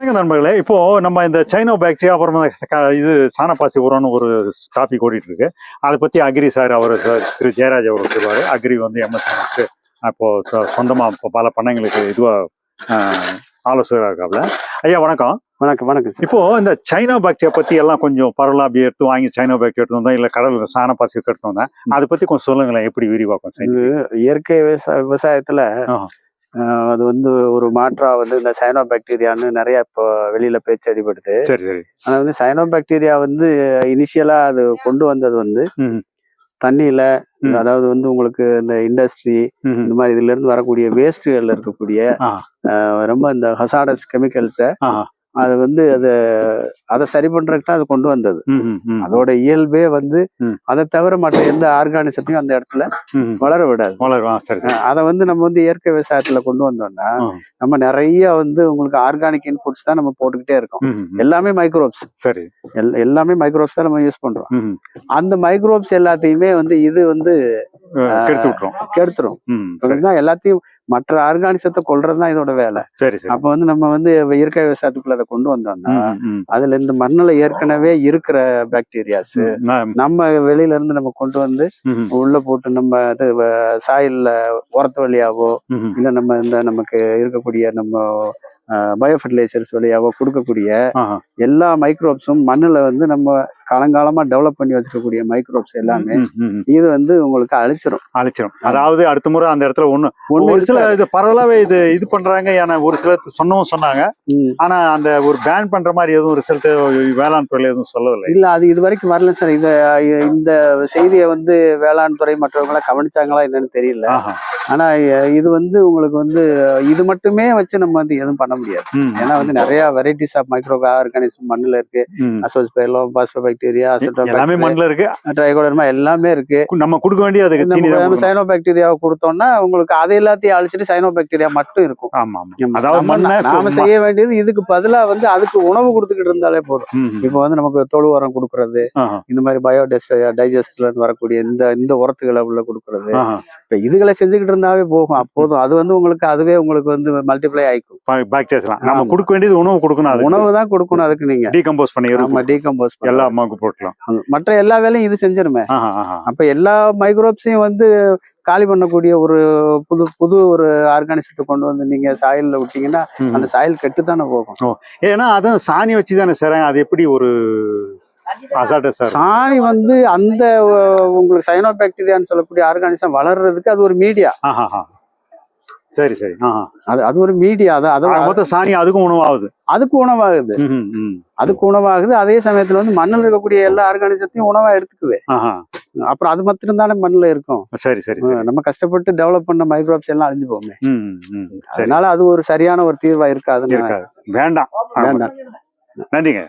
வணக்கம் நண்பர்களே. இப்போ நம்ம இந்த சைனோ பாக்டீரியா அப்புறம் இது சாணப்பாசி உரம்னு ஒரு டாபிக் ஓடிட்டு இருக்கு அதை பத்தி அக்ரி சார் அவர் திரு ஜெயராஜ் அவர் சொல்லுவார். அக்ரி வந்து எம்எஸ்எம்எஸ்க்கு அப்போ சொ- சொந்தமா இப்போ பல பண்ணைங்களுக்கு இதுவா ஆஹ், ஆலோசகராக இருக்காப்ல. ஐயா வணக்கம். வணக்கம் வணக்கம் சார். இப்போ இந்த சைனா பாக்டீரியா பத்தி எல்லாம் கொஞ்சம் பரவலா அப்படி எடுத்து வாங்கி சைனா பாக்டீரியா எடுத்து வந்தோம். இல்ல கடல்ல சாணப்பாசி எடுத்து வந்தேன் அதை பத்தி கொஞ்சம் சொல்லுங்களேன். எப்படி விரிவாக்கம் இது இயற்கை விவசாய விவசாயத்துல அது வந்து ஒரு மாற்றா வந்து இந்த சைனோ பாக்டீரியான்னு நிறைய இப்போ வெளியில பேச்சு அடிபடுது சரி சரி ஆனா வந்து சைனோ பாக்டீரியா வந்து இனிஷியலா அது கொண்டு வந்தது வந்து. தண்ணியில. அதாவது வந்து உங்களுக்கு இந்த இண்டஸ்ட்ரி. இந்த மாதிரி இதுல இருந்து வரக்கூடிய வேஸ்ட்கள்ல இருக்கக்கூடிய ரொம்ப இந்த ஹசாடஸ் கெமிக்கல்ஸை. அது வந்து அதை அதை சரி பண்றதுக்கு தான் அது கொண்டு வந்தது. அதோட இயல்பே வந்து. அதை தவிர மற்ற எந்த ஆர்கானிசத்தையும் அந்த இடத்துல. வளர விடாது அதை வந்து நம்ம வந்து இயற்கை விவசாயத்துல கொண்டு வந்தோம்னா. நம்ம நிறைய வந்து உங்களுக்கு ஆர்கானிக் இன்புட்ஸ் தான் நம்ம போட்டுக்கிட்டே இருக்கோம். எல்லாமே மைக்ரோப்ஸ் சரி எல்லாமே மைக்ரோப்ஸ் தான் நம்ம யூஸ் பண்றோம். அந்த மைக்ரோப்ஸ் எல்லாத்தையுமே வந்து இது வந்து கெடுத்து விட்டுரும் கெடுத்துரும் எல்லாத்தையும் மற்ற ஆர்கானிசத்தை கொல்றது தான் இதோட வேலை சரி அப்ப வந்து நம்ம வந்து இயற்கை விவசாயத்துக்குள்ள அதை கொண்டு வந்தோம்னா. அதுல இந்த மண்ணுல ஏற்கனவே இருக்கிற பாக்டீரியாஸ் நம்ம வெளியில இருந்து நம்ம கொண்டு வந்து உள்ள போட்டு நம்ம இது சாயில்ல உரத்து வழியாவோ. இல்ல நம்ம இந்த நமக்கு இருக்கக்கூடிய நம்ம பயோ ஃபர்டிலைசர்ஸ் வழியாவோ கொடுக்கக்கூடிய. எல்லா மைக்ரோப்ஸும் மண்ணுல வந்து நம்ம காலங்காலமா டெவலப் பண்ணி வச்சிருக்கக்கூடிய மைக்ரோப்ஸ் எல்லாமே. இது வந்து உங்களுக்கு அழிச்சிரும். அழிச்சிடும் அதாவது அடுத்த முறை அந்த இடத்துல ஒண்ணு ஒரு சில. இது பரவலாவே இது இது பண்றாங்க ஏன்னா ஒரு சிலர் சொன்னவும் சொன்னாங்க. ஆனா அந்த ஒரு பேன் பண்ற மாதிரி எதுவும் ரிசல்ட் வேளாண் துறையில எதுவும் சொல்லவில்லை. இல்ல அது இது வரைக்கும் வரல சார் இந்த இந்த செய்தியை வந்து வேளாண் துறை மற்றவங்கள கவனிச்சாங்களா என்னன்னு தெரியல. ஆனா இது வந்து உங்களுக்கு வந்து இது மட்டுமே வச்சு நம்ம வந்து எதுவும் பண்ண முடியாது ஏன்னா வந்து நிறைய வெரைட்டிஸ் ஆஃப் மைக்ரோ ஆர்கானிசம் மண்ணுல இருக்கு ம். அசோஸ்பெர்லம் பாஸ்போபாக்டீரியா எல்லாமே மண்ணுல இருக்கு ட்ரைகோடர்மா எல்லாமே இருக்கு நம்ம கொடுக்க வேண்டிய அதுக்கு தீனி தான் நம்ம. சைனோ பாக்டீரியாவை கொடுத்தோம்னா உங்களுக்கு அதை எல்லாத்தையும் அழிச்சிட்டு சைனோ பாக்டீரியா மட்டும் இருக்கும் ஆமா ஆமா நம்ம- அதாவது நாம செய்ய வேண்டியது இதுக்கு பதிலா வந்து அதுக்கு உணவு கொடுத்துக்கிட்டு இருந்தாலே போதும். இப்போ வந்து நமக்கு தொழு உரம் கொடுக்கறது. இந்த மாதிரி பயோ டைஜஸ்ட்ல இருந்து வரக்கூடிய இந்த இந்த உரத்துகளை உள்ள கொடுக்கறது. இப்ப இதுகளை செஞ்சுக்கிட்டு இருந்தாவே போகும். அப்போதும் அது வந்து உங்களுக்கு அதுவே உங்களுக்கு வந்து மல்டிப்ளை ஆயிக்கும். பாக்டீரியாஸ்லாம் நம்ம. கொடுக்க வேண்டியது உணவு கொடுக்கணும் அது உணவு தான் கொடுக்கணும் அதுக்கு நீங்க. டீகம்போஸ் பண்ணி நம்ம டீகம்போஸ் எல்லா அம்மாவுக்கு போட்டுக்கலாம். மற்ற எல்லா வேலையும் இது செஞ்சிருமே. அப்ப எல்லா மைக்ரோப்ஸையும் வந்து காலி பண்ணக்கூடிய ஒரு புது புது ஒரு ஆர்கானிசத்தை கொண்டு வந்து நீங்க சாயில்ல விட்டீங்கன்னா. அந்த சாயில் கெட்டு தானே போகும் ஏன்னா அதான் சாணி வச்சு தானே சார் அது எப்படி ஒரு சாணி வந்து அந்த உங்களுக்கு சைனோ பாக்டீரியான்னு சொல்லக்கூடிய ஆர்கானிசம் வளர்றதுக்கு அது ஒரு மீடியா. சரி சரி. ஆஹா. அது அது ஒரு மீடியா அது அது மொத்தம் சாணி அதுக்கும் உணவாகுது. அதுக்கு உணவாகுது. அதுக்கு உணவாகுது. அதே சமயத்துல வந்து மண்ணில் இருக்கக்கூடிய எல்லா ஆர்கானிசத்தையும் உணவா எடுத்துக்குது ஆஹா. அப்புறம் அது மாத்திரம் தானே மண்ணில் இருக்கும். சரி சரி நம்ம கஷ்டப்பட்டு டெவலப் பண்ண மைக்ரோப்ஸ் எல்லாம் அழிஞ்சு போகுமே. ம், ம், ம். சரி. அதனால அது ஒரு சரியான ஒரு தீர்வா இருக்காதுன்னு இருக்காது. வேண்டாம். வேண்டாம். நன்றிங்க.